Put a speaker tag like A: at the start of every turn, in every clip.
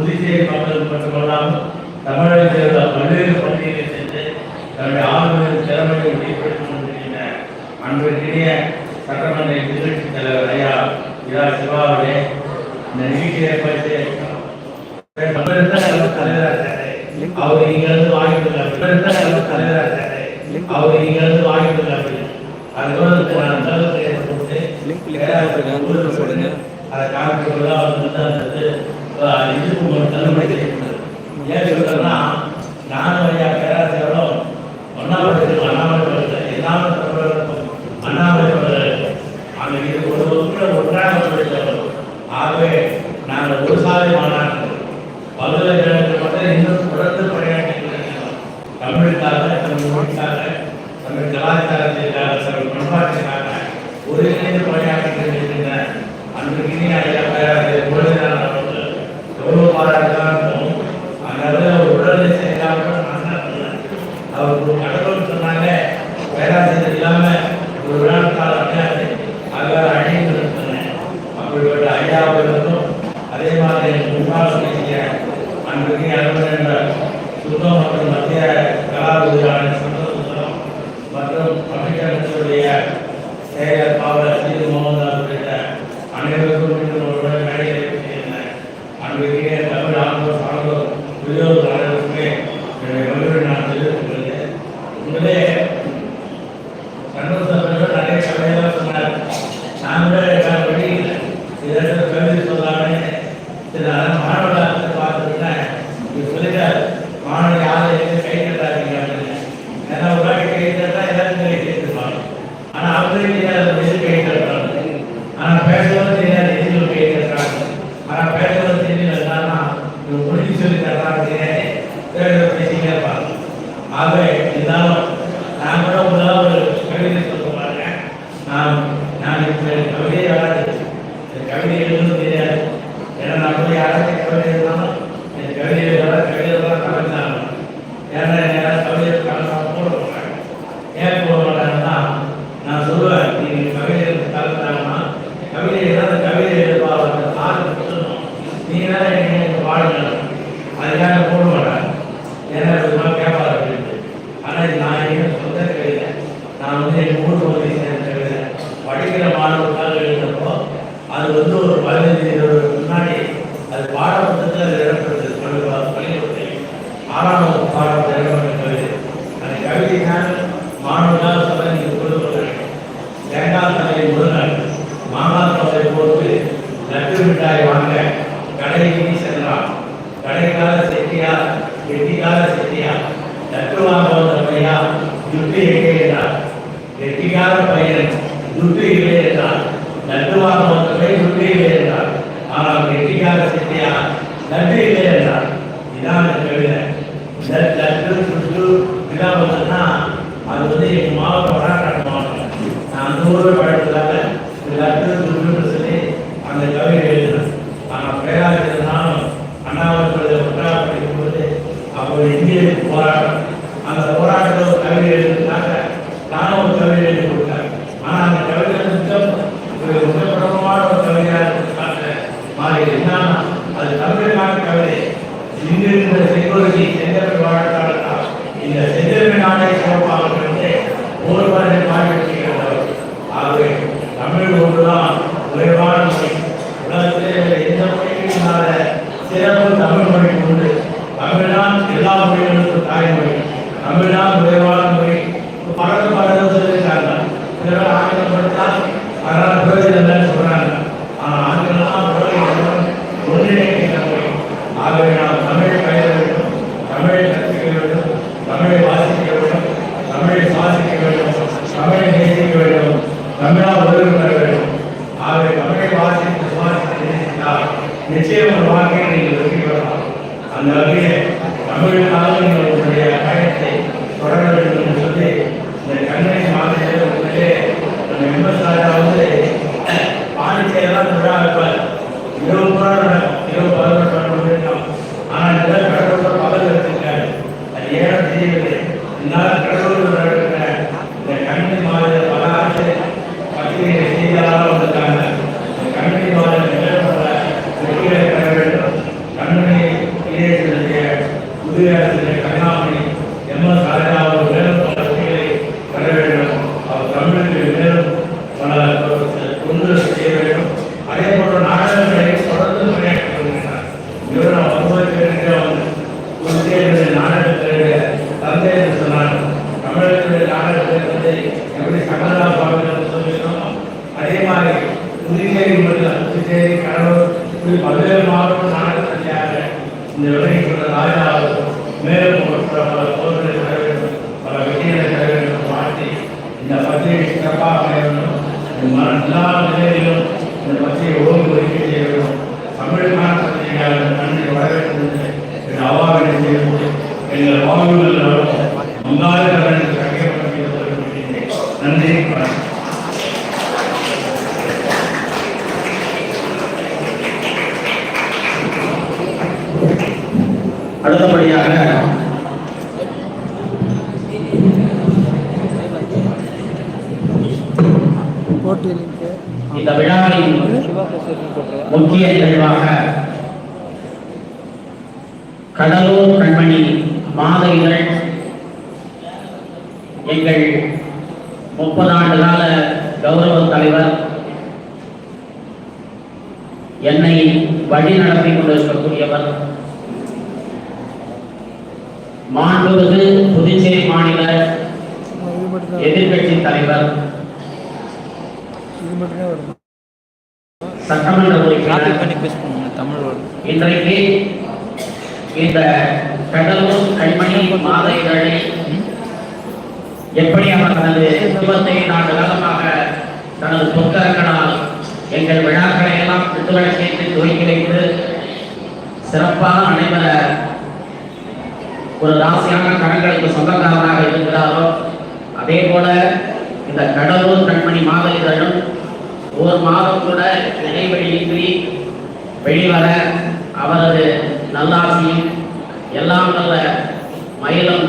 A: உறுதி செய்யப்பட்டது மட்டுமல்லாமல் தமிழக பல்வேறு பள்ளிகளை சென்று தன்னுடைய ஆளுநரின் திறமையை வெளிப்படுத்தி கொண்டிருக்கின்ற அன்றைக்கிடைய சட்டமன்ற எதிர்கட்சி தலைவர் ஐயா இரா சிவாவுடைய இந்த நிகழ்ச்சியை பற்றி அவர் இங்கிருந்து வாங்கிட்டு தலைவராக அவர் இங்கிருந்து தமிழ் கலாச்சாரத்தில் சில பண்பாட்டிற்கான ஒருங்கிணைந்து பணியாற்றுகின்ற அன்று கிணி ஐயா பேராசிரியர் முழுமையான எவ்வளவு பாராட்டுதான் அந்த அளவு என்று சொல்லாமே சில மாணவர்கள் பார்த்தீங்கன்னா சொல்லுங்க மாணவர் யாரை எங்கே கை கட்டாதீங்க அப்படின்னு. ஏன்னா மாதிரி நான் என் சொந்த கையில் நான் வந்து என் ஊருக்கு முற்றுகையிலே என்றால் நட்டுவாக என்னன்னா அது தமிழகமாக தவிர இங்கிருந்த செங்கோரிக்கு செந்தமிழ் வாழ்த்தாளர் இந்த செந்தமிழ் நாடை சிறப்பாக ஒருவரை மாற்றியிருந்தவர் ஆகவே தமிழ் ஒன்றுதான் Thank you. கடினமாக பல
B: ஆட்சி பற்றி செய்தியாளர் புதுச்சேரி கடலூர் இப்படி பல்வேறு மாவட்ட நாடகத்திற்காக இந்த விலகி கொண்ட ராஜாவும் மேலும் பல போர்களை தர வேண்டும் பல வெற்றிகளை தர வேண்டும் மாற்றி இந்த பத்திரிகை சிறப்பாக அமைய வேண்டும். எல்லா நிலையிலும் இந்த பத்திரிகை ஓய்வு ஒதுக்கீடு செய்ய வேண்டும். தமிழுக்கான பத்திரிகையாளர் நன்றி வர வேண்டும் என்று என் அவாவினை செய்து எங்கள் வாழ்வுகள் முன்னாள் அடுத்தபடியாக இந்த விழாவின் முக்கிய நிகழ்வாக கடலூர் கண்மணி மாத இதழ் எங்கள் முப்பது ஆண்டு கால கௌரவ தலைவர் என்னை வழி நடத்தி கொண்டிருக்கக்கூடியவர் மாண்புமிகு புதுச்சேரி மாநில எதிர்க்கட்சி தலைவர் சட்டமன்ற உறுப்பினர் இன்றைக்கு இந்த கடலூர் கண்மணி மாத இதழை எப்படி அவர் தனது இருபத்தைந்து ஆண்டு காலமாக தனது புத்தகங்களால் எங்கள் விழாக்களை எல்லாம் விட்டுவிளக்கேற்று துவக்கி வைத்து சிறப்பாக நடைபெற ஒரு ராசியான கடன்களுக்கு சொந்தக்காரராக இருக்கிறாரோ அதே போல இந்த கடலூர் கண்மணி மாதவிதழும் ஒரு மாதம் கூட இடைவெளியின்றி வெளிவர அவரது நல்லாசியும் எல்லாம் நல்ல மயிலம்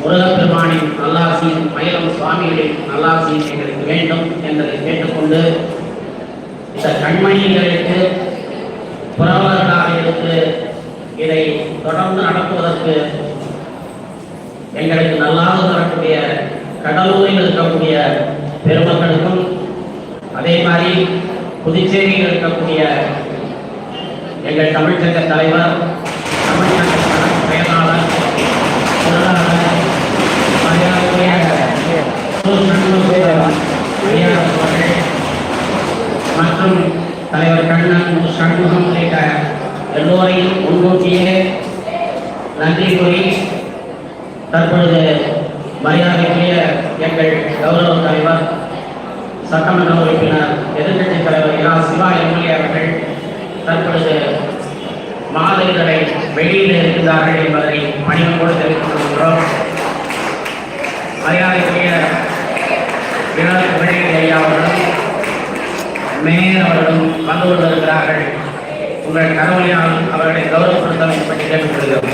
B: முருகப்பெருமானின் நல்லாசியும் மயிலம் சுவாமிகளின் நல்லாசியும் எங்களுக்கு வேண்டும் என்பதை கேட்டுக்கொண்டு இந்த கண்மணிகளுக்கு புறவர்களாக இருந்து இதை தொடர்ந்து நடத்துவதற்கு எங்களுக்கு நல்லாக தரக்கூடிய கடலூரில் இருக்கக்கூடிய பெருமக்களுக்கும் அதே மாதிரி புதுச்சேரியில் இருக்கக்கூடிய எங்கள் தமிழ்ச்சங்க தலைவர் தமிழ்ச்சங்க செயலாளர் மற்றும் தலைவர் கண்ணன் சண்முகம் உள்ளிட்ட எல்லோரையும் முன்கூட்டியே நன்றி கூறி தற்பொழுது மரியாதைக்குரிய எங்கள் கௌரவ தலைவர் சட்டமன்ற உறுப்பினர் எதிர்கட்சித் தலைவர் இரா. சிவா எம்எல்ஏ அவர்கள் தற்பொழுது மாதங்களை வெளியில் இருக்கிறார்கள் என்பதை பணியோடு தெரிவித்துக் கொள்கிறோம் மரியாதைக்குரிய வினோத் விஜய் ஐயா அவர்களும் மேயர் அவர்களும் வந்து கொண்டிருக்கிறார்கள். உங்கள் கரவழியால் அவர்களை கௌரவப்படுத்த வேண்டும் என்று கேட்டுக்கொள்கிறோம்